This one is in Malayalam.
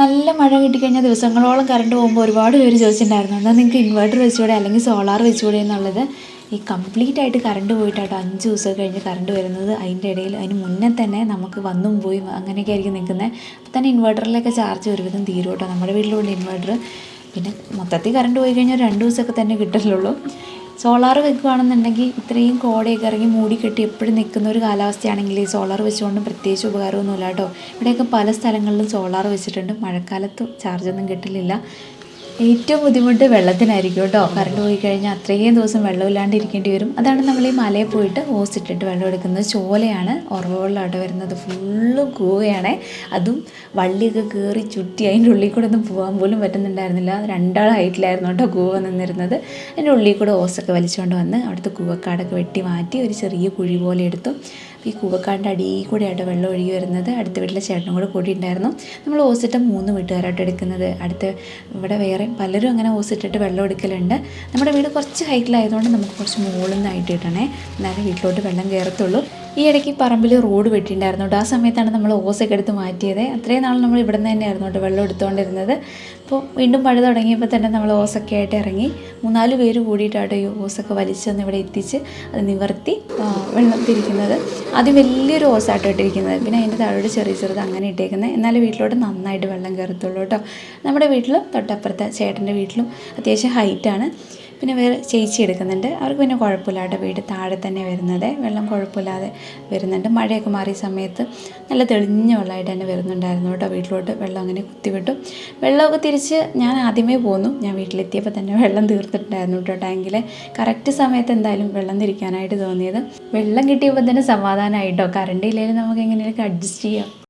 നല്ല മഴ കിട്ടിക്കഴിഞ്ഞാൽ ദിവസങ്ങളോളം കറണ്ട് പോകുമ്പോൾ ഒരുപാട് പേര് ചോദിച്ചിട്ടുണ്ടായിരുന്നു എന്നാൽ നിങ്ങൾക്ക് ഇൻവെർട്ടർ വെച്ചുകൂടെ അല്ലെങ്കിൽ സോളാർ വെച്ചുകൂടെ എന്നുള്ളത്? ഈ കംപ്ലീറ്റ് ആയിട്ട് കറണ്ട് പോയിട്ടാട്ടോ അഞ്ച് ദിവസം കഴിഞ്ഞ് കറണ്ട് വരുന്നത്. അതിന്റെ ഇടയിൽ അതിന് മുന്നേ തന്നെ നമുക്ക് വന്നും പോയി അങ്ങനെയൊക്കെ ആയിരിക്കും നിൽക്കുന്നത് അപ്പോൾ തന്നെ ഇൻവെർട്ടറിലൊക്കെ ചാർജ് ഒരുവിധം തീരും കേട്ടോ നമ്മുടെ വീട്ടിലുള്ള ഇൻവെർട്ടർ പിന്നെ മൊത്തത്തിൽ കറണ്ട് പോയി കഴിഞ്ഞാൽ രണ്ട് ദിവസമൊക്കെ തന്നെ കിട്ടലുള്ളൂ. സോളാർ വെക്കുകയാണെന്നുണ്ടെങ്കിൽ ഇത്രയും കോടയൊക്കെ ഇറങ്ങി മൂടിക്കെട്ടി എപ്പോഴും നിൽക്കുന്ന ഒരു കാലാവസ്ഥയാണെങ്കിൽ ഈ സോളാർ വെച്ചുകൊണ്ട് പ്രത്യേകിച്ച് ഉപകാരമൊന്നുമില്ല കേട്ടോ. ഇവിടെയൊക്കെ പല സ്ഥലങ്ങളിലും സോളാർ വെച്ചിട്ടുണ്ട്. മഴക്കാലത്ത് ചാർജൊന്നും കിട്ടലില്ല. ഏറ്റവും ബുദ്ധിമുട്ട് വെള്ളത്തിനായിരിക്കും കേട്ടോ. കറണ്ട് പോയി കഴിഞ്ഞാൽ അത്രയും ദിവസം വെള്ളമില്ലാണ്ട് ഇരിക്കേണ്ടി വരും. അതാണ് നമ്മൾ ഈ മലയിൽ പോയിട്ട് ഓസ് ഇട്ടിട്ട് വെള്ളം എടുക്കുന്നത്. ചോലയാണ് ഉറവുകളിലോട്ട് വരുന്നത്. ഫുള്ള് കൂവയാണ് അതും വള്ളിയൊക്കെ കയറി ചുറ്റി അതിന്റെ ഉള്ളിൽ കൂടെ ഒന്നും പോകാൻ പോലും പറ്റുന്നുണ്ടായിരുന്നില്ല. രണ്ടാൾ ഹൈറ്റിലായിരുന്നു കേട്ടോ കൂവ നിന്നിരുന്നത്. അതിന്റെ ഉള്ളിൽ കൂടെ ഓസൊക്കെ വലിച്ചുകൊണ്ട് വന്ന് അവിടുത്തെ കൂവക്കാടൊക്കെ വെട്ടി മാറ്റി ഒരു ചെറിയ കുഴി പോലെ എടുത്തു. ഈ കൂവക്കാടിന്റെ അടിയിൽ കൂടെയായിട്ട് വെള്ളം ഒഴുകി വരുന്നത്. അടുത്ത വീട്ടിലെ ചേട്ടനും കൂടെ കൂടി ഉണ്ടായിരുന്നു നമ്മൾ ഓസിട്ട മൂന്ന് വീട്ടുകാരായിട്ട് എടുക്കുന്നത്. അടുത്ത ഇവിടെ വേറെ പലരും അങ്ങനെ ഓസിട്ടിട്ട് വെള്ളം എടുക്കലുണ്ട്. നമ്മുടെ വീട് കുറച്ച് ഹൈറ്റിലായതുകൊണ്ട് നമുക്ക് കുറച്ച് മുകളിൽ നിന്നായിട്ട് കിട്ടണേ. എന്നാലേ വീട്ടിലോട്ട് വെള്ളം കയറത്തുള്ളൂ. ഈ ഇടയ്ക്ക് പറമ്പിൽ റോഡ് വെട്ടിയിട്ടുണ്ടായിരുന്നു ആ സമയത്താണ് നമ്മൾ ഓസൊക്കെ എടുത്ത് മാറ്റിയത്. അത്രയും നാൾ നമ്മൾ ഇവിടെ നിന്ന് തന്നെയായിരുന്നു കേട്ടോ വെള്ളം എടുത്തുകൊണ്ടിരുന്നത് അപ്പോൾ വീണ്ടും മഴ തുടങ്ങിയപ്പോൾ തന്നെ നമ്മൾ ഓസൊക്കെ ആയിട്ട് ഇറങ്ങി. മൂന്നാൽ പേര് കൂടിയിട്ടാട്ടോ ഈ ഓസൊക്കെ വലിച്ചൊന്ന് ഇവിടെ എത്തിച്ച് അത് നിവർത്തി ആ, വെള്ളം തിരിക്കുന്നത്. ആദ്യം വലിയൊരു ഓസാട്ടോ ഇട്ടിരിക്കുന്നത്. പിന്നെ അതിന്റെ താഴോട്ട് ചെറിയ ചെറുത് അങ്ങനെ ഇട്ടേക്കുന്നത് എന്നാലും വീട്ടിലോട്ട് നന്നായിട്ട് വെള്ളം കയറത്തുള്ളൂ കേട്ടോ നമ്മുടെ വീട്ടിലും തൊട്ടപ്പുറത്തെ ചേട്ടന്റെ വീട്ടിലും അത്യാവശ്യം ഹൈറ്റാണ്. പിന്നെ വേറെ ചേച്ചി എടുക്കുന്നുണ്ട്. അവർക്ക് പിന്നെ കുഴപ്പമില്ല. കേട്ടോ വീട് താഴെ തന്നെ വരുന്നത്. വെള്ളം കുഴപ്പമില്ലാതെ വരുന്നുണ്ട്. മഴയൊക്കെ മാറിയ സമയത്ത് നല്ല തെളിഞ്ഞ വെള്ളമായിട്ട് തന്നെ വരുന്നുണ്ടായിരുന്നു കേട്ടോ വീട്ടിലോട്ട്. വെള്ളം അങ്ങനെ കുത്തിവിട്ടു. വെള്ളമൊക്കെ തിരിച്ച് ഞാൻ ആദ്യമേ പോന്നു. ഞാൻ വീട്ടിലെത്തിയപ്പോൾ തന്നെ വെള്ളം തീർത്തിട്ടുണ്ടായിരുന്നു കേട്ടോ ടാങ്കിൽ കറക്റ്റ് സമയത്ത് എന്തായാലും വെള്ളം തിരിക്കാനായിട്ട് തോന്നിയത്. വെള്ളം കിട്ടിയപ്പോൾ തന്നെ സമാധാനമായിട്ടോ കറണ്ട് ഇല്ലെങ്കിൽ നമുക്ക് എങ്ങനെയൊക്കെ അഡ്ജസ്റ്റ് ചെയ്യാം.